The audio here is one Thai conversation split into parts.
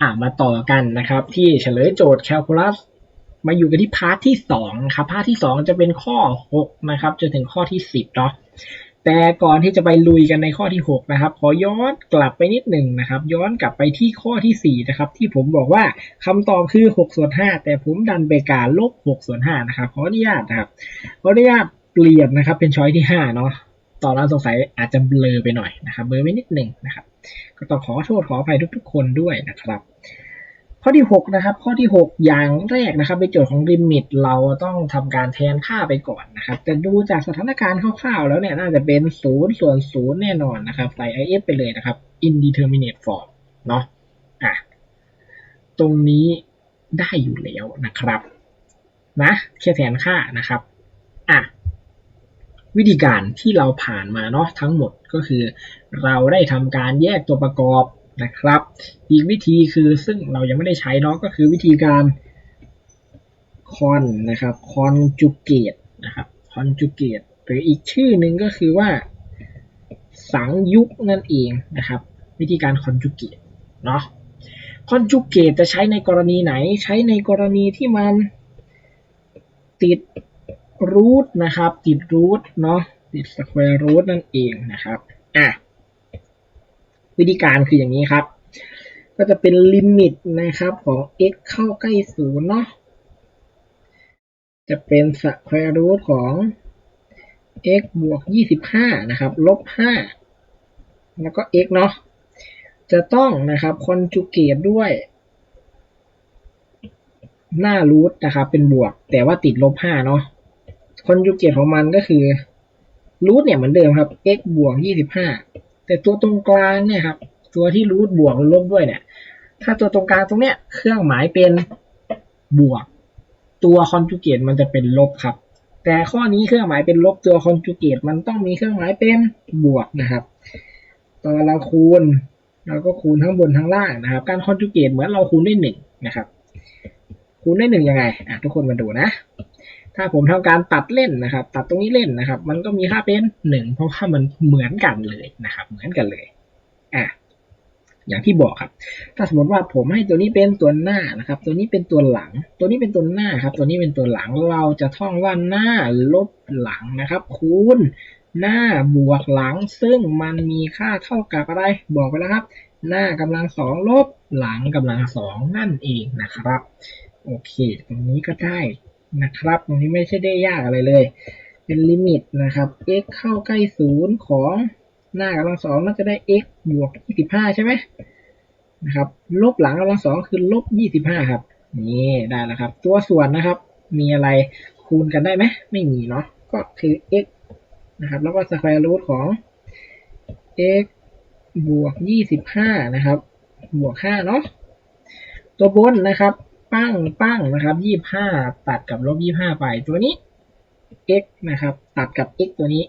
อ่ามาต่อกันนะครับ ที่เฉลยโจทย์แคลคูลัสมาอยู่กันที่พาร์ทที่สองครับพาร์ทที่สองจะเป็นข้อหกนะครับ จนถึงข้อที่สิบเนาะแต่ก่อนที่จะไปลุยกันในข้อที่หกนะครับ ขอย้อนกลับไปนิดหนึ่งนะครับ ย้อนกลับไปที่ข้อที่สี่นะครับ ที่ผมบอกว่าคำตอบคือหกส่วนห้าแต่ผมดันไปการลบหกส่วนห้านะครับขออนุญาตนะครับขออนุญาตเปลี่ยนนะครับ เป็นช้อยที่ห้าเนาะ ตอนนั้นสงสัยอาจจะเบลอไปหน่อยนะครับเบลอไปนิดหนึ่งนะครับ ก็ต้องขอโทษขออภัยทุกๆ คนด้วยนะครับ ข้อที่ 6 นะครับ ข้อที่ 6 อย่างแรกนะครับในโจทย์ของลิมิตเราต้องทำการแทนค่าไปก่อนนะครับแต่ดูจากสถานการณ์คร่าวๆแล้วเนี่ยน่าจะเป็น0ส่วน0แน่นอนนะครับใส่ if ไปเลยนะครับ indeterminate form เนาะอะตรงนี้ได้อยู่แล้วนะครับ นะแค่แทนค่านะครับ อะ วิธีการที่เราผ่านมาเนาะทั้งหมดก็คือ เราได้ทำการแยกตัวประกอบนะครับ อีกวิธีคือซึ่งเรายังไม่ได้ใช้เนาะก็คือวิธีการคอนนะครับคอนจูเกตนะครับคอนจูเกตหรืออีกชื่อหนึ่งก็คือว่า สังยุกนั่นเองนะครับ วิธีการคอนจูเกตเนาะคอนจูเกตจะใช้ในกรณีไหนใช้ในกรณีที่มันติด รูทนะครับ ติดรูทเนาะติดสแควร์รูทนั่นเองนะครับอะวิธีการคืออย่างนี้ครับ ก็จะเป็นลิมิตนะครับของ x เข้าใกล้ศูนย์เนาะจะเป็นสแควร์รูทของ x บวก 25 นะครับ ลบ 5 แล้วก็ x เนาะ จะต้องนะครับคอนจูเกตด้วย หน้ารูทนะครับ เป็นบวก แต่ว่าติดลบ 5 เนาะ คอนจูเกตของมันก็คือรูทเนี่ยเหมือนเดิมครับ x บวก25แต่ตัวตรงกลางเนี่ยครับตัวที่รูทบวกลบด้วยเนี่ย ถ้าตัวตรงกลางตรงเนี้ยเครื่องหมายเป็นบวก ตัวคอนจูเกตมันจะเป็นลบครับ แต่ข้อนี้เครื่องหมายเป็นลบตัวคอนจูเกตมันต้องมีเครื่องหมายเป็นบวกนะครับ ตอนเราคูณเราก็คูณทั้งบนทั้งล่างนะครับ การคอนจูเกตเหมือนเราคูณด้วยหนึ่งนะครับ คูณด้วยหนึ่งยังไงอะทุกคนมาดูนะ ถ้าผมทำการตัดเล่นนะครับ ตัดตรงนี้เล่นนะครับ มันก็มีค่าเป็นหนึ่งเพราะว่ามันเหมือนกันเลยนะครับ เหมือนกันเลยอะอย่างที่บอกครับ ถ้าสมมติว่าผมให้ตัวนี้เป็นตัวหน้านะครับ ตัวนี้เป็นตัวหลัง ตัวนี้เป็นตัวหน้าครับ ตัวนี้เป็นตัวหลัง เราจะท่องว่าหน้าลบหลังนะครับ คูณหน้าบวกหลัง ซึ่งมันมีค่าเท่ากับอะไร บอกไปแล้วครับ หน้ากำลังสองลบหลังกำลังสองนั่นเองนะครับ โอเค ตรงนี้ก็ได้ นะครับตรงนี้ไม่ใช่ได้ยากอะไรเลย เป็นลิมิตนะครับ x เข้าใกล้ศูนย์ของหน้ากำลังสองน่าจะได้ x บวก25 ใช่ไหมนะครับลบหลังกำลังสองคือลบ 25 ครับ นี่ได้แล้วครับ ตัวส่วนนะครับ มีอะไรคูณกันได้ไหมไม่มีเนาะก็คือ x นะครับ แล้วก็สแควร์รูทของ x บวก 25 นะครับ บวก 5 เนาะตัวบนนะครับ ปั้งปั้งนะครับ25ตัดกับลบ25ไปตัวนี้ x นะครับ ตัดกับ x ตัวนี้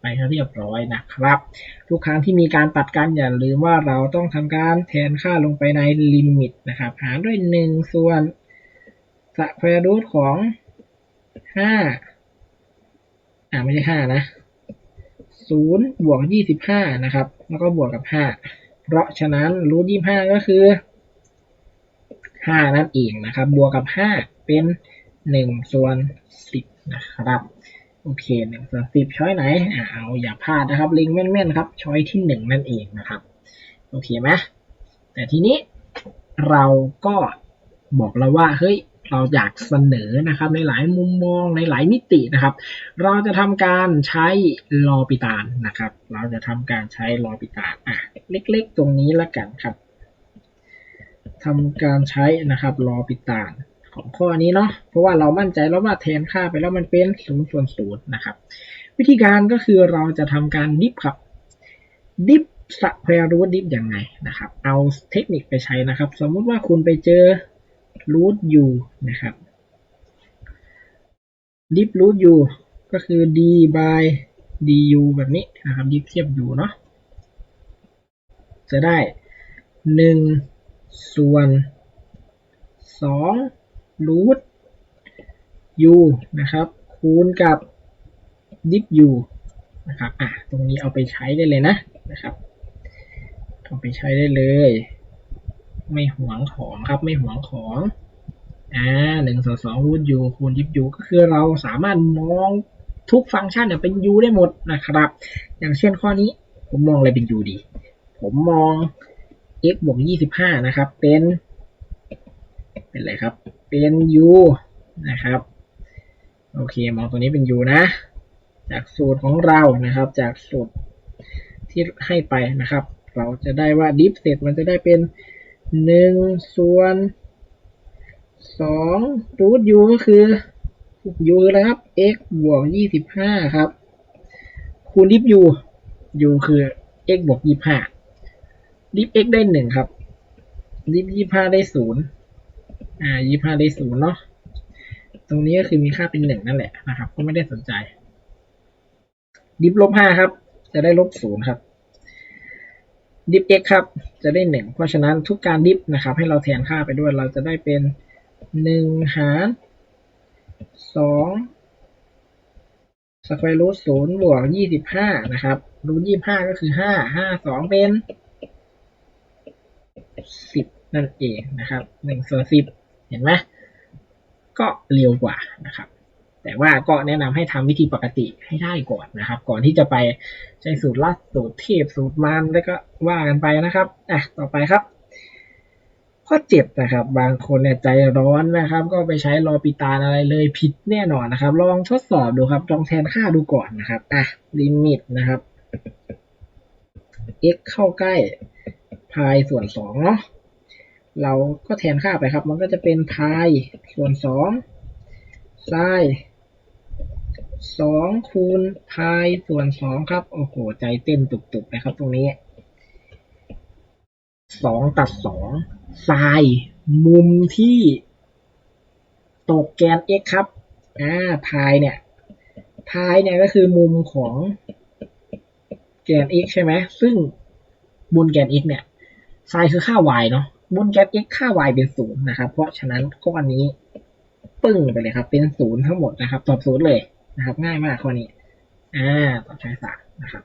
ไปเรียบร้อยนะครับ ทุกครั้งที่มีการตัดกันอย่าลืมว่าเราต้องทำการแทนค่าลงไปในลิมิตนะครับ หารด้วย 1 ส่วนสแควร์รูทของ 5 อ่าไม่ใช่ 5 นะ 0 บวก 25 นะครับ แล้วก็บวกกับ 5 เพราะฉะนั้นรูท25 ก็คือ 5 นั่นเองนะครับ บวกกับ 5 เป็น 1 ส่วน 10 นะครับ โอเคหนึ่งส่วนสิบช้อยไหนอ่าเอาอย่าพลาดนะครับ ลิงแม่นๆครับ ช้อยที่หนึ่งนั่นเองนะครับ โอเคไหมแต่ทีนี้เราก็บอกแล้วว่า เฮ้ย เราอยากเสนอนะครับ ในหลายมุมมองในหลายมิตินะครับ เราจะทำการใช้ลอปิตานนะครับ เราจะทำการใช้ลอปิตานอะ เล็ก ๆ ตรงนี้ละกันครับ ทำการใช้นะครับลอปิตานของข้อนี้เนาะเพราะว่าเรามั่นใจแล้วว่าแทนค่าไปแล้วมันเป็นศูนย์ส่วนศูนย์นะครับ วิธีการก็คือเราจะทำการดิฟครับดิฟสแควร์รูทดิฟยังไงนะครับ เอาเทคนิคไปใช้นะครับ สมมุติว่าคุณไปเจอรูทยูนะครับดิฟรูทยูก็คือ d by du แบบนี้นะครับดิฟเทียบ u เนาะจะได้หนึ่ง ส่วนสองรูท u นะครับ คูณกับ div u นะครับอะตรงนี้เอาไปใช้ได้เลยนะนะครับเอาไปใช้ได้เลย ไม่หวงของครับไม่หวงของอ่าหนึ่งส่วนสองรูทยูคูณยิบยูก็คือเราสามารถมองทุกฟังก์ชันเนี่ยเป็นยูได้หมดนะครับ อย่างเช่นข้อนี้ผมมองอะไรเป็นยูดี ผมมอง x บวกยี่สิบห้านะครับ เป็น เป็นอะไรครับ เป็น u นะครับ โอเค มองตัวนี้เป็น u นะ จากสูตรของเรานะครับ จากสูตรที่ให้ไปนะครับ เราจะได้ว่าดิฟเสร็จมันจะได้เป็นหนึ่งส่วนสองรูท u ก็คือ u แล้วครับ x บวกยี่สิบห้าครับ คูณดิฟ u u คือ x บวกยี่ห้า ดิฟ x ได้หนึ่งครับ ดิฟยี่ห้าได้ศูนย์อ่ายี่ห้าได้ศูนย์เนาะตรงนี้ก็คือมีค่าเป็นหนึ่งนั่นแหละนะครับ ก็ไม่ได้สนใจ ดิฟลบห้าครับ จะได้ลบศูนย์ครับ ดิฟ x ครับ จะได้หนึ่งเพราะฉะนั้นทุกการดิฟนะครับ ให้เราแทนค่าไปด้วยเราจะได้เป็นหนึ่งหารสองสแควร์รูทศูนย์บวกยี่สิบห้านะครับรูทยี่ห้าก็คือห้าห้าสองเป็น สิบนั่นเองนะครับหนึ่งส่วนสิบเห็นไหมก็เร็วกว่านะครับ แต่ว่าก็แนะนำให้ทำวิธีปกติให้ได้ก่อนนะครับ ก่อนที่จะไปใช้สูตรลัดสูตรเทพสูตรมันแล้วก็ว่ากันไปนะครับอะต่อไปครับข้อเจ็บนะครับ บางคนเนี่ยใจร้อนนะครับ ก็ไปใช้รอปิตาอะไรเลยผิดแน่นอนนะครับ ลองทดสอบดูครับลองแทนค่าดูก่อนนะครับอะลิมิตนะครับ x เข้าใกล้ พายส่วนสองเนาะเราก็แทนค่าไปครับ มันก็จะเป็นพายส่วนสองไซสองคูณพายส่วนสองครับ โอ้โห ใจเต้นตุบๆนะครับตรงนี้สองตัดสองไซมุมที่ตกแกน x ครับ อ่า พายเนี่ย พายเนี่ยก็คือมุมของแกน x ใช่ไหม ซึ่งบนแกน x เนี่ย ไซคือค่า y เนาะบนแกน x ค่า y เป็นศูนย์นะครับ เพราะฉะนั้นก้อนนี้ปึ้งไปเลยครับ เป็นศูนย์ทั้งหมดนะครับ ตอบศูนย์เลยนะครับ ง่ายมากข้อนี้ อ่า ตอบใช้สามนะครับ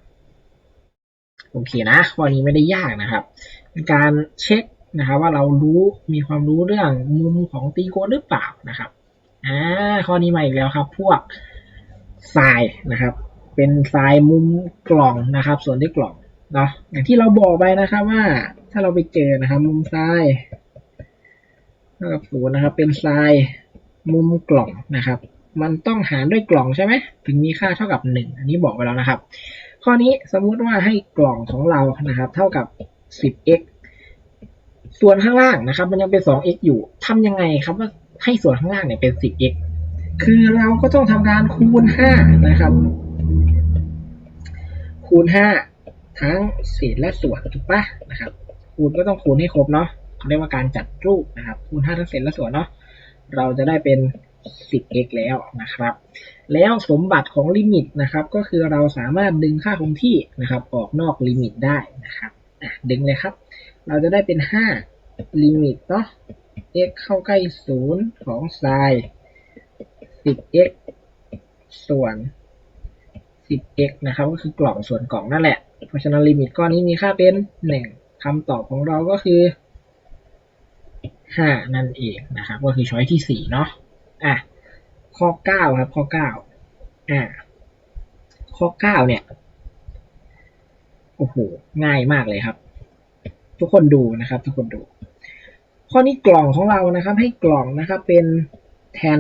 โอเคนะ ข้อนี้ไม่ได้ยากนะครับ เป็นการเช็คนะครับ ว่าเรารู้มีความรู้เรื่องมุมของตีโกนหรือเปล่านะครับ อ่า ข้อนี้มาอีกแล้วครับ พวกทรายนะครับ เป็นทรายมุมกล่องนะครับ ส่วนที่กล่องเนาะอย่างที่เราบอกไปนะครับว่า ถ้าเราไปเจอนะครับมุมทรายเท่ากับศูนย์นะครับ เป็นทรายมุมกล่องนะครับ มันต้องหารด้วยกล่องใช่ไหมถึงมีค่าเท่ากับหนึ่งอันนี้บอกไปแล้วนะครับ ข้อนี้สมมุติว่าให้กล่องของเรานะครับ เท่ากับ 10x ส่วนข้างล่างนะครับ มันยังเป็น 2x อยู่ทำยังไงครับว่าให้ส่วนข้างล่างเนี่ยเป็น 10x คือเราก็ต้องทำการคูณ 5 นะครับ คูณ 5 ทั้งเศษและส่วนถูกปะนะครับ คูณก็ต้องคูณให้ครบเนาะเขาเรียกว่าการจัดรูปนะครับ คูณ5ทั้งเศษและส่วนเนาะเราจะได้เป็น 10x แล้วนะครับ แล้วสมบัติของลิมิตนะครับ ก็คือเราสามารถดึงค่าคงที่นะครับ ออกนอกลิมิตได้นะครับดึงเลยครับ เราจะได้เป็น 5 ลิมิตเนาะ x เข้าใกล้ 0 ของ sin 10x ส่วน 10x นะครับ ก็คือกล่องส่วนกล่องนั่นแหละ เพราะฉะนั้นลิมิตก้อนนี้มีค่าเป็น 1 คำตอบของเราก็คือ5นั่นเองนะครับ ก็คือช้อยที่4เนาะอะข้อ9ครับข้อ9อ่าข้อ9เนี่ยโอ้โหง่ายมากเลยครับ ทุกคนดูนะครับ ทุกคนดู ข้อนี้กล่องของเรานะครับ ให้กล่องนะครับเป็นแทน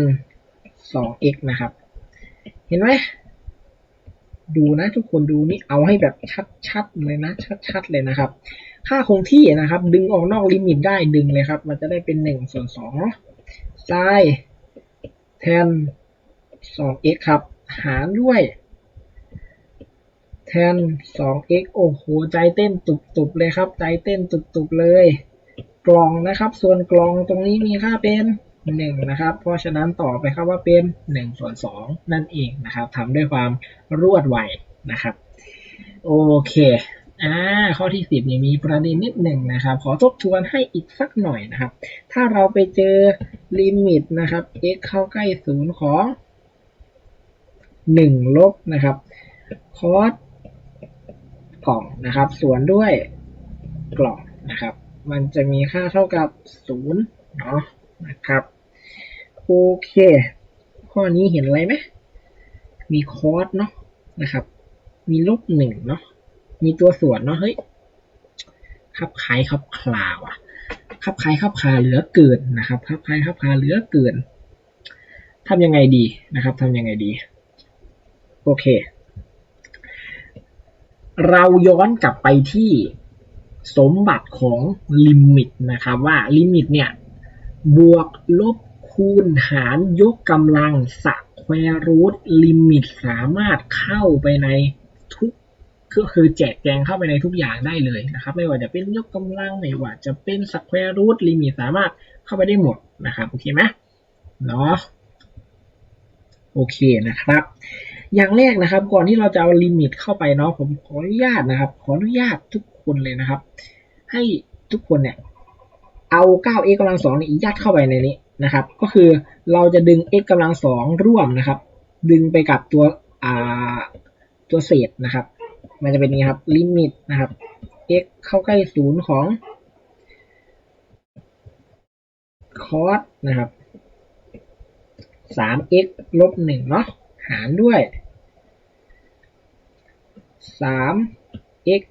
2x นะครับ เห็นไหม ดูนะทุกคนดูนี่เอาให้แบบชัดๆเลยนะชัดๆเลยนะครับ ค่าคงที่นะครับ ดึงออกนอกลิมิตได้ดึงเลยครับ มันจะได้เป็น1ส่วน2เนาะ sin แทน 2x ครับ หารด้วยแทน 2x โอ้โห ใจเต้นตุบๆเลยครับ ใจเต้นตุบๆเลย กล่องนะครับ ส่วนกล่องตรงนี้มีค่าเป็น 1นะครับ เพราะฉะนั้นต่อไปครับว่าเป็น 1 ส่วน 2 นั่นเองนะครับทำด้วยความรวดไวนะครับ โอเคอ่าข้อที่ 10เนี่ยมีประเด็นนิดหนึ่งนะครับ ขอทบทวนให้อีกสักหน่อยนะครับ ถ้าเราไปเจอลิมิตนะครับ x เข้าใกล้ศูนย์ของ 1 ลบนะครับคอสกล่องนะครับ ส่วนด้วยกล่องนะครับ มันจะมีค่าเท่ากับศูนย์เนาะ นะครับ โอเค ข้อนี้เห็นอะไรไหมมีคอร์สเนาะนะครับ มีลบหนึ่งเนาะมีตัวส่วนเนาะเฮ้ยคับคล้ายคับคลาว่ะคับคล้ายคับคลาเหลือเกินนะครับคับคล้ายคับคลาเหลือเกินทำยังไงดีนะครับทำยังไงดี โอเค เราย้อนกลับไปที่สมบัติของลิมิตนะครับว่าลิมิตเนี่ย บวกลบคูณหารยกกำลังสแควรูทลิมิตสามารถเข้าไปในทุกก็คือแจกแจงเข้าไปในทุกอย่างได้เลยนะครับ ไม่ว่าจะเป็นยกกำลังไม่ว่าจะเป็นสแควรูทลิมิตสามารถเข้าไปได้หมดนะครับโอเคไหมเนาะโอเคนะครับ อย่างแรกนะครับ ก่อนที่เราจะเอาลิมิตเข้าไปเนาะผมขออนุญาตนะครับ ขออนุญาตทุกคนเลยนะครับ ให้ทุกคนเนี่ย เอา 9x กำลังสองนี่ยัดเข้าไปในนี้นะครับ ก็คือเราจะดึง x กำลังสองร่วมนะครับ ดึงไปกับตัวอ่าตัวเศษนะครับ มันจะเป็นนี้ครับลิมิตนะครับ x เข้าใกล้ศูนย์ของ cos นะครับ 3x ลบหนึ่งเนาะหารด้วย 3x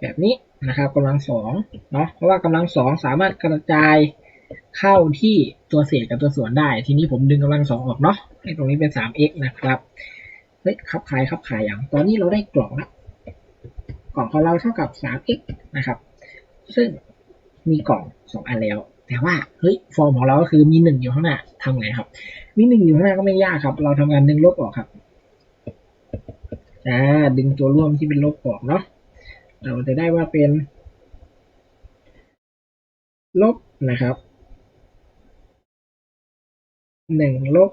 แบบนี้ นะครับกำลังสองเนาะเพราะว่ากำลังสองสามารถกระจายเข้าที่ตัวเศษกับตัวส่วนได้ ทีนี้ผมดึงกำลังสองออกเนาะให้ตรงนี้เป็น 3x นะครับเฮ้ยคับขายคับขายอย่าง ตอนนี้เราได้กล่องละกล่องของเราเท่ากับ 3x นะครับ ซึ่งมีกล่องสองอันแล้ว แต่ว่าเฮ้ยฟอร์มของเราก็คือมีหนึ่งอยู่ข้างหน้าทำไงครับ มีหนึ่งอยู่ข้างหน้าก็ไม่ยากครับ เราทำงานดึงลบออกครับอ่าดึงตัวร่วมที่เป็นลบออกเนาะ เราจะได้ว่าเป็น ลบนะครับหนึ่งลบ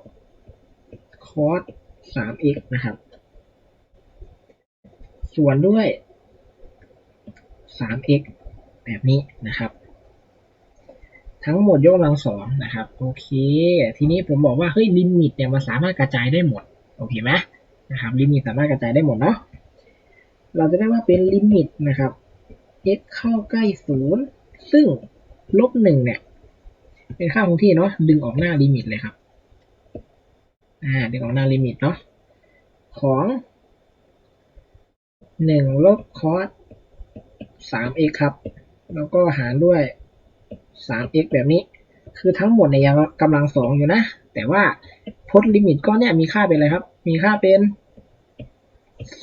คอสสาม x นะครับ ส่วนด้วยสาม x แบบนี้นะครับ ทั้งหมดยกกำลังสองนะครับ โอเค ทีนี้ผมบอกว่า เฮ้ย ลิมิตเนี่ยมันสามารถกระจายได้หมด โอเคไหมนะครับ ลิมิตสามารถกระจายได้หมดเนาะ เราจะได้ว่าเป็นลิมิตนะครับ x เข้าใกล้ศูนย์ซึ่งลบหนึ่งเนี่ย เป็นค่าคงที่เนาะดึงออกหน้าลิมิตเลยครับอ่าดึงออกหน้าลิมิตเนาะของหนึ่งลบคอสสาม x ครับ แล้วก็หารด้วย 3x แบบนี้ คือทั้งหมดเนี่ยยังกำลังสองอยู่นะ แต่ว่าพจน์ลิมิตก้อนเนี่ยมีค่าเป็นอะไรครับ มีค่าเป็น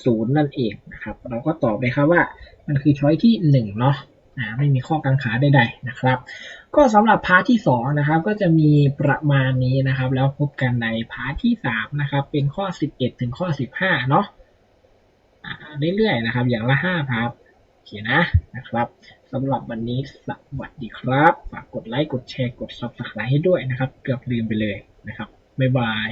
ศูนย์นั่นเองนะครับ เราก็ตอบไปครับว่ามันคือช้อยที่หนึ่งเนาะไม่มีข้อกังขาใดๆนะครับ ก็สำหรับพาร์ทที่สองนะครับก็จะมีประมาณนี้นะครับ แล้วพบกันในพาร์ทที่สามนะครับเป็นข้อสิบเอ็ดถึงข้อสิบห้าเนาะเรื่อยๆนะครับ อย่างละห้าพาร์ทโอเคนะนะครับสำหรับวันนี้สวัสดีครับ ฝากกดไลค์ กดแชร์ กด subscribe ให้ด้วยนะครับ เกือบลืมไปเลยนะครับ บ๊ายบาย